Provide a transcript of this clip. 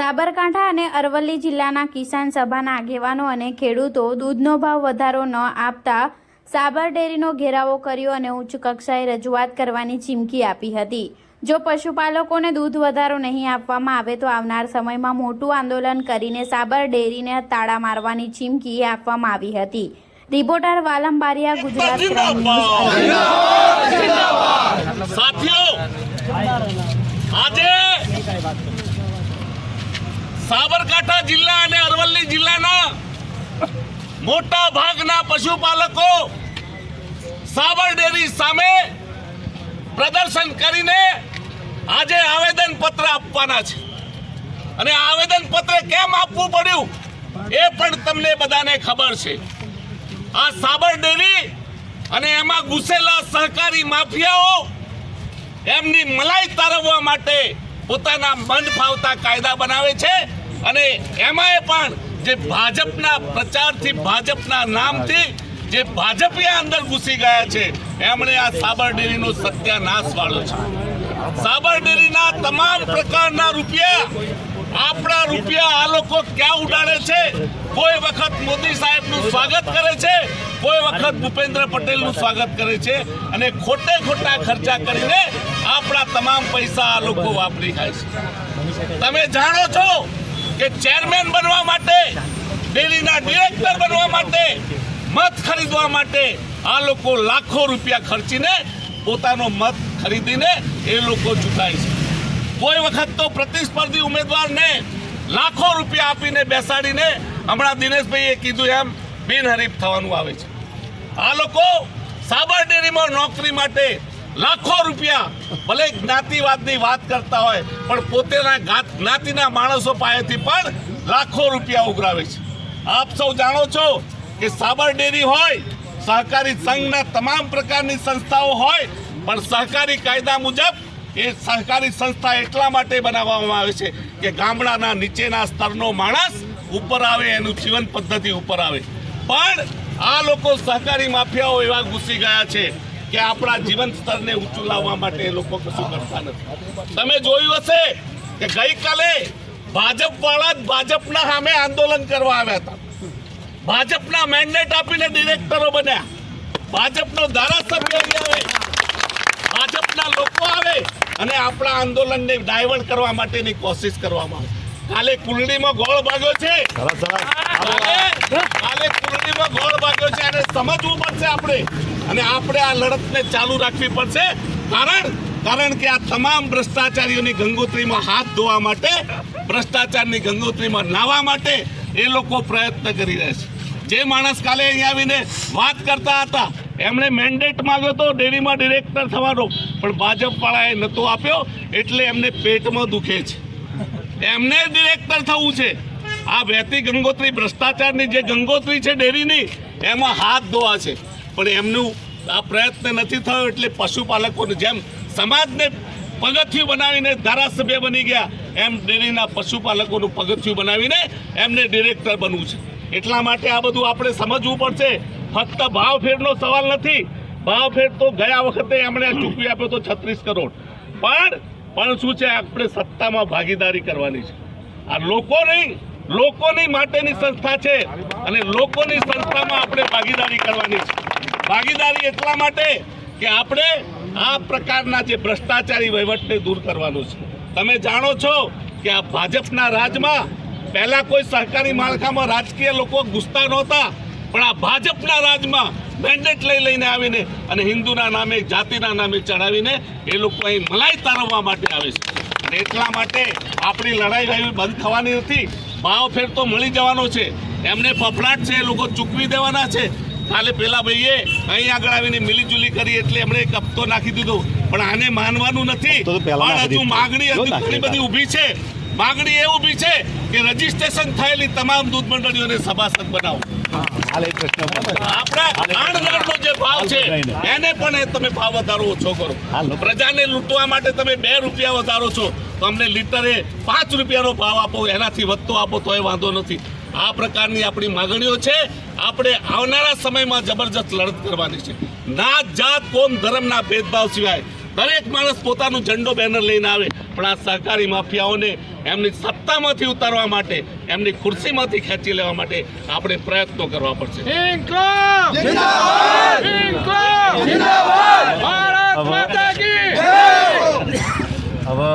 સાબરકાંઠા અને અરવલ્લી જિલ્લાના કિસાન સભાના આગેવાનો અને ખેડૂતો દૂધનો ભાવ વધારો ન આપતા સાબર ડેરીનો ઘેરાવો કર્યો અને ઉચ્ચ કક્ષાએ રજૂઆત કરવાની ચીમકી આપી હતી. જો પશુપાલકોને દૂધ વધારો નહીં આપવામાં આવે તો આવનાર સમયમાં મોટું આંદોલન કરીને સાબર ડેરીને તાળા મારવાની ચીમકી આપવામાં આવી હતી. રિપોર્ટર વાલમ બારિયા ગુજરાત. સાથીઓ! આજે સાબરકાંઠા જિલ્લા અને અરવલ્લી જિલ્લાના મોટા ભાગના પશુપાલકો સાબર ડેરી સામે પ્રદર્શન કરીને આજે આવેદન પત્ર આપવાના છે. અને આવેદન પત્ર કેમ આપવું પડ્યું? એ પણ તમને બધાને ખબર છે. આ સાબર ડેરી અને એમાં ઘૂસેલા સહકારી માફિયાઓ એમની મલાઈ તારવવા માટે પોતાના મન ફાવતા કાયદા બનાવે છે. અને એમાંય પણ જે ભાજપના પ્રચારથી ભાજપના નામથી જે ભાજપે અંદર ઘૂસી ગયા છે, એમણે આ સાબર ડેરીનો સત્યાનાશ વાળો છે. સાબર ડેરીના તમામ પ્રકારના રૂપિયા, આપણા રૂપિયા આ લોકો ક્યાં ઉડાડે છે? કોઈ વખત મોદી સાહેબનું સ્વાગત કરે છે, કોઈ વખત ભૂપેન્દ્ર પટેલનું સ્વાગત કરે છે, અને ખોટે ખોટા ખર્ચા કરીને આપણા તમામ પૈસા આ લોકો વાપરી ખાય છે. તમે જાણો છો કે ચેરમેન બનવા માટે ડેરીના ડિરેક્ટર બનવા માટે મત ખરીદવા માટે આ લોકો લાખો રૂપિયા ખર્ચીને પોતાનો મત ખરીદીને એ લોકો ચૂકાય છે. કોઈ વખત તો પ્રતિસ્પર્ધી ઉમેદવારને લાખો રૂપિયા આપીને બેસાડીને હમણાં દિનેશભાઈએ કીધું એમ, બિનહરીફ થવાનું આવે છે. આ લોકો સાબર ડેરીમાં નોકરી માટે લાખો રૂપિયા. ભલે જ્ઞાતિવાદની વાત કરતા હોય, પણ પોતેના જ્ઞાતિના માણસો પાસેથી પણ લાખો રૂપિયા ઉઘરાવે છે. આપ સૌ જાણો છો કે સાબર ડેરી હોય, સહકારી સંઘના તમામ પ્રકારની સંસ્થાઓ હોય, પણ સહકારી કાયદા મુજબ એ સહકારી સંસ્થા એટલા માટે બનાવવામાં આવે છે કે ગામડાના નીચેના સ્તરનો માણસ ઉપર આવે, એનું જીવન પદ્ધતિ ઉપર આવે. પણ આ લોકો સહકારી માફિયાઓ એવા ઘૂસી ગયા છે કે આપણા જીવન સ્તરને ઊંચું લાવવા માટે એ લોકો કશું કરતા નથી. તમે જોયું હશે કે ગઈકાલે ભાજપ વાળા જ ભાજપના સામે આંદોલન કરવા આવ્યા હતા. ભાજપના મેન્ડેટ આપીને ડિરેક્ટરો બન્યા. ભાજપનો ધારાસભ્ય આવે. ભાજપના લોકો આવે અને આપણા આંદોલનને ડાયવર્ટ કરવા માટેની કોશિશ કરવામાં આવે. કાલે કુંડળીમાં ગોળ ભાગ્યો છે. કાલે કુંડળીમાં ગોળ ભાગ્યો છે અને સમજવું પડશે આપણે. અને આપણે આ લડતને ચાલુ રાખવી પડશે. કારણ કારણ કે આ તમામ ભ્રષ્ટાચારીઓની ગંગોત્રીમાં હાથ ધોવા માટે ભ્રષ્ટાચારની ગંગોત્રીમાં નાહવા માટે એ લોકો પ્રયત્ન કરી રહ્યા છે. જે માણસ કાલે અહીંયા આવીને વાત કરતા હતા એમણે મેન્ડેટ માંગ્યો હતો ડેરીમાં ડિરેક્ટર થવાનો પણ ભાજપવાળાએ નહોતો આપ્યો એટલે એમને પેટમાં દુખે છે. એમને ડિરેક્ટર થવું છે. આ વહેતી ગંગોત્રી ભ્રષ્ટાચારની જે ગંગોત્રી છે ડેરીની, એમાં હાથ ધોવા છે. પણ એમનું આ પ્રયત્ન નથી થયો એટલે પશુપાલકોને જેમ સમાજને પગથિયું બનાવીને ધારાસભ્ય બની ગયા, એમ ડેરીના પશુપાલકોનું પગથિયું બનાવીને એમને ડિરેક્ટર બનવું છે. એટલા માટે આ બધું આપણે સમજવું પડશે. ફક્ત ભાવ ફેરનો સવાલ નથી. ભાવ ફેર તો ગયા વખતે એમણે ચૂકવી આપ્યો તો છત્રીસ કરોડ. પણ પણ શું છે, આપણે સત્તામાં ભાગીદારી કરવાની છે. આ લોકોની લોકોની માટેની સંસ્થા છે અને લોકોની સંસ્થામાં આપણે ભાગીદારી કરવાની છે. ભાગીદારી એટલા માટે કે આપણે આ પ્રકારના જે ભ્રષ્ટાચારી વહીવટને દૂર કરવાનું છે. તમે જાણો છો કે આ ભાજપના રાજમાં પહેલાં કોઈ સહકારી માળખામાં રાજકીય લોકો ઘૂસતા નહોતા, પણ આ ભાજપના રાજમાં મેન્ડેટ લઈ લઈને આવીને અને હિન્દુના નામે જાતિના નામે ચડાવીને એ લોકો અહીં મલાઈ તારવવા માટે આવે છે. અને એટલા માટે આપણી લડાઈ રહી બંધ થવાની નથી. ભાવ ફેર તો મળી જવાનો છે. એમને ફફડાટ છે એ લોકો ચૂકવી દેવાના છે. કાલે પેલા ભાઈએ અહીં આગળ આવીને મિલીજુલી કરી એટલે એમણે એક હપ્તો નાખી દીધો. પણ આને માનવાનું નથી. તો તો પહેલા પણ હજુ માગણી હજુ ઘણી બધી ઊભી છે. માગણી એ ઊભી છે કે રજીસ્ટ્રેશન થયેલી તમામ દૂધ મંડળીઓને સભાસદ બનાવો. આપણા જે ભાવ છે એને પણ તમે ભાવ વધારો ઓછો કરો. પ્રજાને લૂંટવા માટે તમે બે રૂપિયા વધારો છો તો અમને લીટરે પાંચ રૂપિયાનો ભાવ આપો એનાથી વધતો આપો તો એ વાંધો નથી. આ પ્રકારની આપણી માગણીઓ છે. આપણે આવનારા સમયમાં જબરજસ્ત લડત કરવાની છે. નાત જાત કોમ ધર્મના ભેદભાવ સિવાય દરેક માણસ પોતાનું ઝંડો બેનર લઈને આવે પણ આ સહકારી માફિયાઓને એમની સત્તામાંથી ઉતારવા માટે એમની ખુરશીમાંથી ખેંચી લેવા માટે આપણે પ્રયત્નો કરવા પડશે. હવે